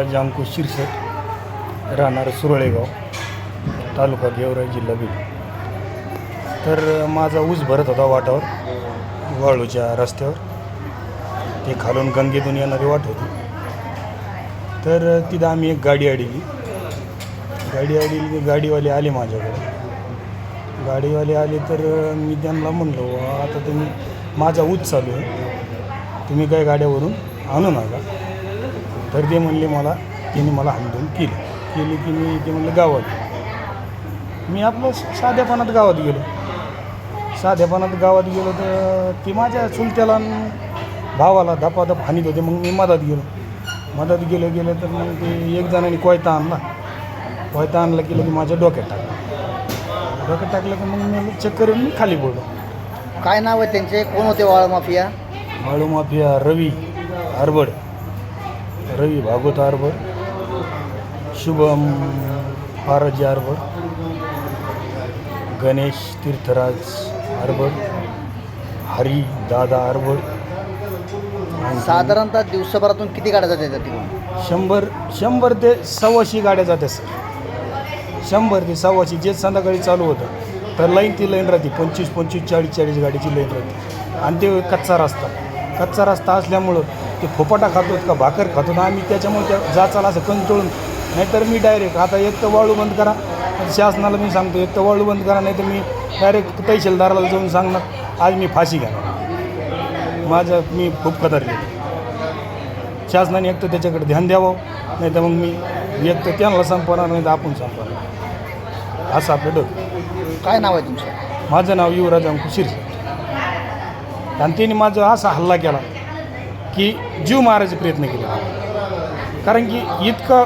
युवराज अंकुश शिरसट राहणार सुरळेगाव तालुका गेवराई जिल्हा बीड. तर माझा ऊस भरत होता वाटावर वाळूच्या रस्त्यावर. ते खालून गंगेतून येणारी वाट होती. तर तिथं आम्ही एक गाडी अडली गाडी अडली गाडीवाले आले माझ्याकडे. गाडीवाले आले तर मी त्यांना म्हणलो आता तुम्ही माझा ऊस चालू आहे. तुम्ही काय गाड्यावरून आणू नका. तर ते म्हणले मला त्यांनी मला हाणधून केली. केली की मी ते म्हणलं गावात मी आपलं साध्यापणात गावात गेलो. साध्यापणात गावात गेलो तर ती माझ्या चुलत्याला भावाला धपाधप हानीत होते मग मी मदत गेलो. मदत गेलो गेलो तर मग ते एक जणांनी कोयता आणला. कोयता आणला की लगे माझ्या डोक्यात टाकला. डोक्यात टाकलं की मग मी चक्कर मी खाली पडलो. काय नाव आहे त्यांचे? कोण होते वाळ माफिया? माळू माफिया रवी आरबड रवी भागवत आरबड शुभम फारजी आरबड गणेश तीर्थराज आरबड हरी दादा आणखी साधारणतः दिवसभरातून किती गाड्या जातात त्या ठिकाणी शंभर शंभर ते सव्वाशे गाड्या जात्या सर. शंभर ते सव्वाशे जे संध्याकाळी चालू होतं तर लाईन ती लाईन राहते पंचवीस पंचवीस चाळीस चाळीस गाडीची लाईन राहते. आणि ते कच्चा रस्ता. कच्चा रस्ता असल्यामुळं ते फोपाटा खातो का भाकर खातो ना आम्ही त्याच्यामुळे त्या जाचाला असं कंटाळून नाहीतर मी डायरेक्ट आता एक तर वाळू बंद करा. शासनाला मी सांगतो एक तर वाळू बंद करा नाही तर मी डायरेक्ट तहसीलदाराला जाऊन सांगणार आज मी फाशी घेणार. माझं मी खूप कदरले शासनाने एक तर त्याच्याकडे ध्यान द्यावं नाही तर मग मी एक तर त्यांना संपवणार नाही तर आपण संपवणार. असं आपलं डोकं. काय नाव आहे तुमचं? माझं नाव युवराज अंकुश शिरसे. आणि त्यांनी माझा असा हल्ला केला की जीव मारायचे प्रयत्न केला. कारण की इतकं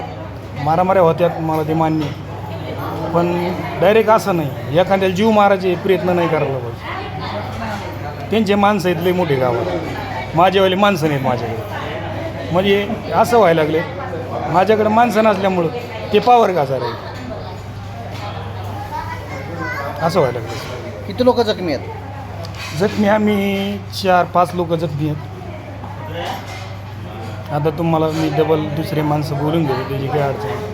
मारामाऱ्या होत्यात मला ते मान्य. आहे. पण डायरेक्ट असं नाही. एखाद्याला जीव मारायचे प्रयत्न नाही करायला पाहिजे. त्यांचे माणसं आहेत लई मोठे गावात. माझ्यावाले माणसं नाहीत माझ्याकडे. म्हणजे असं व्हायला लागले. माझ्याकडे माणसं नसल्यामुळं ते पावर गाजा राहील असं व्हायला लागलं. किती लोक जखमी आहेत? जखमी आम्ही चार पाच लोक जखमी आहेत. आता तुम्हाला मी डबल दुसरे माणसं बोलून घेतो त्याची काय अडचण